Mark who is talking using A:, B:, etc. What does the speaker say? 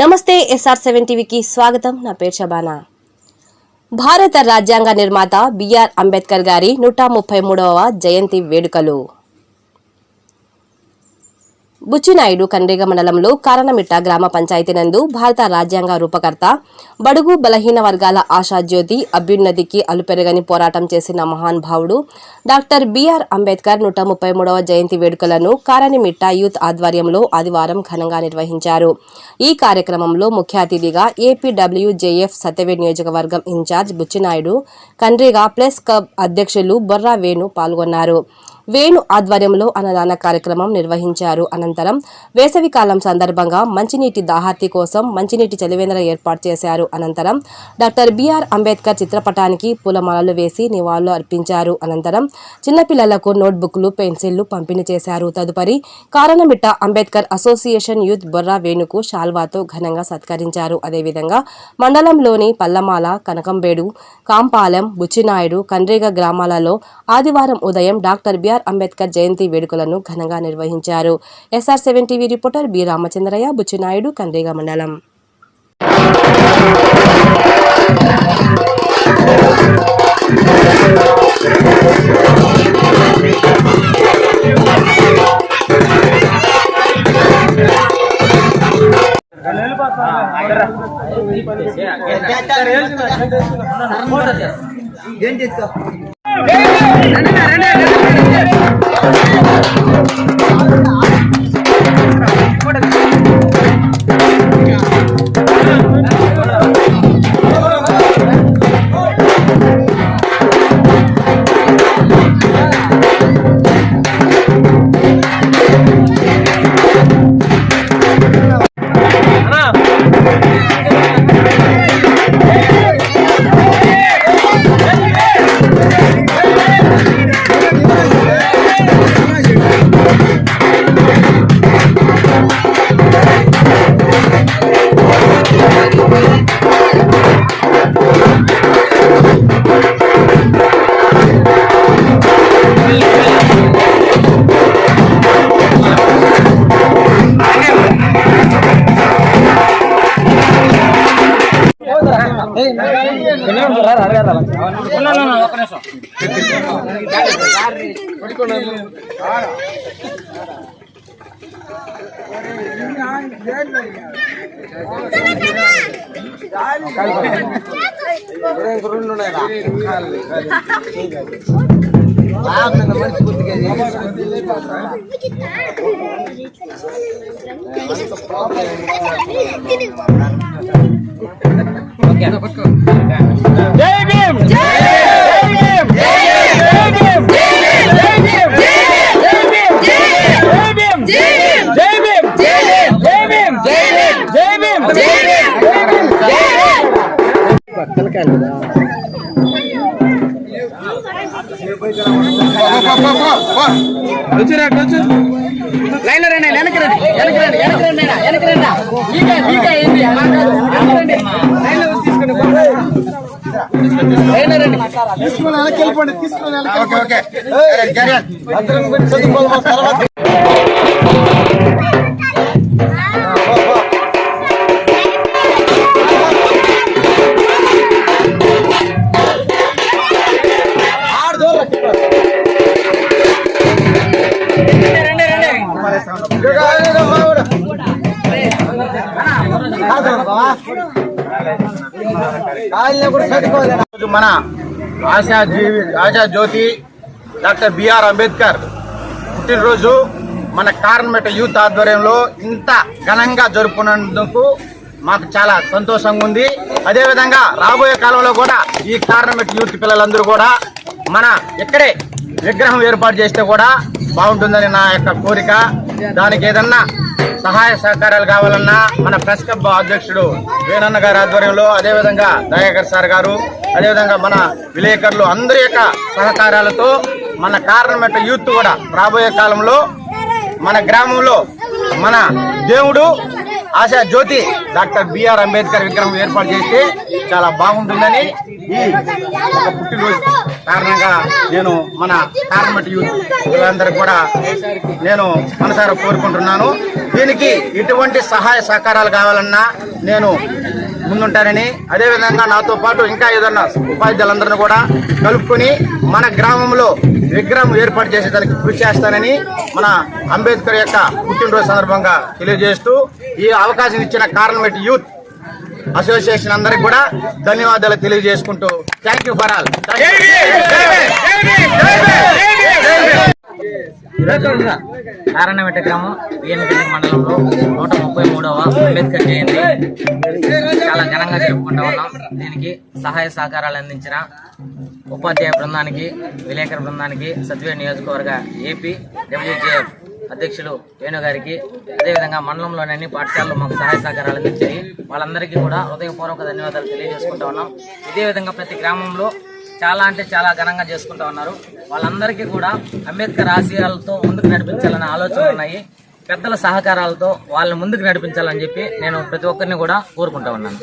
A: నమస్తే SR seven టీవీకి స్వాగతం. నా పేరు షబానా భారత రాజ్యాంగ నిర్మాత బిఆర్ అంబేద్కర్ గారి నూట ముప్పై మూడవ జయంతి వేడుకలు. బుచ్చినాయుడు కండ్రిగ మండలంలో కారణమిట్ట గ్రామ పంచాయతీ నందు భారత రాజ్యాంగ రూపకర్త బడుగు బలహీన వర్గాల ఆశాజ్యోతి అభ్యున్నతికి అలుపెరగని పోరాటం చేసిన మహాన్ భావుడు డాక్టర్ బిఆర్ అంబేద్కర్ నూట ముప్పై మూడవ జయంతి వేడుకలను కారణమిట్ట యూత్ ఆధ్వర్యంలో ఆదివారం ఘనంగా నిర్వహించారు. ఈ కార్యక్రమంలో ముఖ్య అతిథిగా ఏపీడబ్ల్యూజేఎఫ్ సత్యవేడ్ నియోజకవర్గం incharge Buchinaidu Kandriga plus club అధ్యక్షులు బొర్రా వేణు పాల్గొన్నారు. వేణు ఆధ్వర్యంలో అన్నదాన కార్యక్రమం నిర్వహించారు. అనంతరం వేసవి కాలం సందర్భంగా మంచినీటి దాహార్తి కోసం మంచినీటి చలివేంద్ర ఏర్పాటు చేశారు. అనంతరం డాక్టర్ బిఆర్ అంబేద్కర్ చిత్రపటానికి పూలమాలలు వేసి నివాళులు అర్పించారు. అనంతరం చిన్నపిల్లలకు నోట్బుక్లు పెన్సిళ్ళు పంపిణీ చేశారు. తదుపరి కారణమిట్ట అంబేద్కర్ అసోసియేషన్ యూత్ బొర్రా వేణుకు షాల్వాతో ఘనంగా సత్కరించారు. అదేవిధంగా మండలంలోని పల్లమాల కనకంబేడు కాంపాలెం బుచ్చినాయుడు కండ్రేగ గ్రామాలలో ఆదివారం ఉదయం డాక్టర్ బిఆర్ అంబేద్కర్ జయంతి వేడుకలను ఘనంగా నిర్వహించారు. SR seven TV reporter B Ramachandraiah Buchinaidu Kandriga మండలం.
B: ఏం భీమ్ మంచి గుర్తుగా ప్రాబ్లం ఓకే వచ్చి రండి వచ్చు లైన్లో రండి వెనక్కి రండి వెనక్కి రండి వెనక్కి రండి వెనక్కి రండి ఈగా ఈగా ఏంటి అలా కాదు వెనక్కి రండి లైన్ తీసుకుని
C: వెనక్కి వెళ్ళిపోండి
B: తీసుకుని వెనక్కి
C: Gracias. మన ఆశా జీవి ఆశా జ్యోతి డాక్టర్ బిఆర్ అంబేద్కర్ పుట్టినరోజు. మన కారణమేట యూత్ ఆధ్వర్యంలో ఇంత ఘనంగా జరుపుకున్నందుకు మాకు చాలా సంతోషంగా ఉంది. అదేవిధంగా రాబోయే కాలంలో కూడా ఈ కారణమేట యూత్ పిల్లలందరూ కూడా మన ఇక్కడే విగ్రహం ఏర్పాటు చేస్తే కూడా బాగుంటుందని నా యొక్క కోరిక. దానికి ఏదన్నా సహాయ సహకారాలు కావాలన్నా మన ప్రెస్ క్లబ్ అధ్యక్షుడు వేణన్న గారి ఆధ్వర్యంలో అదేవిధంగా దయాకర్ సార్ గారు అదేవిధంగా మన విలేకరులు అందరి యొక్క సహకారాలతో మన కారణమెట్ట యూత్ కూడా రాబోయే కాలంలో మన గ్రామంలో మన దేవుడు ఆశా జ్యోతి డాక్టర్ బిఆర్ అంబేద్కర్ విగ్రహం ఏర్పాటు చేస్తే చాలా బాగుంటుందని ఈ పుట్టినరోజు కారణంగా నేను మన కార్మెంట్ యూత్ వీళ్ళందరికీ కూడా నేను మనసారా కోరుకుంటున్నాను. దీనికి ఎటువంటి సహాయ సహకారాలు కావాలన్నా నేను ముందుంటానని అదేవిధంగా నాతో పాటు ఇంకా ఏదన్నా ఉపాధ్యాయులందరినీ కూడా కలుపుకొని మన గ్రామంలో విగ్రహం ఏర్పాటు చేసేదానికి కృషి చేస్తానని మన అంబేద్కర్ యొక్క పుట్టినరోజు సందర్భంగా తెలియజేస్తూ ఈ అవకాశం ఇచ్చిన కార్నమెంట్ యూత్. అసోసియేషన్ అందరికి కూడా ధన్యవాదాలు తెలియజేసుకుంటూ థ్యాంక్ యూ ఫర్ ఆల్.
D: గ్రామం బిఎన్పల్లి మండలంలో నూట ముప్పై మూడవ అంబేద్కర్ జయంతి. చాలా ఘనంగా జరుపుకుంటా ఉన్నాం. దీనికి సహాయ సహకారాలు అందించిన ఉపాధ్యాయ బృందానికి విలేకరు బృందానికి సత్వే నియోజకవర్గ ఏపీ డబ్ల్యూజేఎఫ్ అధ్యక్షులు వేణు గారికి. అదేవిధంగా మండలంలోని అన్ని పాఠశాలలు మాకు సహాయ సహకారాలు అందించాయి. వాళ్ళందరికీ కూడా హృదయపూర్వక ధన్యవాదాలు తెలియజేసుకుంటా ఉన్నాం. ఇదే విధంగా ప్రతి గ్రామంలో చాలా అంటే చాలా ఘనంగా చేసుకుంటా ఉన్నారు. వాళ్ళందరికీ కూడా అంబేద్కర్ ఆశయాలతో ముందుకు నడిపించాలనే ఆలోచనలు ఉన్నాయి. పెద్దల సహకారాలతో వాళ్ళని ముందుకు నడిపించాలని చెప్పి నేను ప్రతి ఒక్కరిని కూడా కోరుకుంటా ఉన్నాను.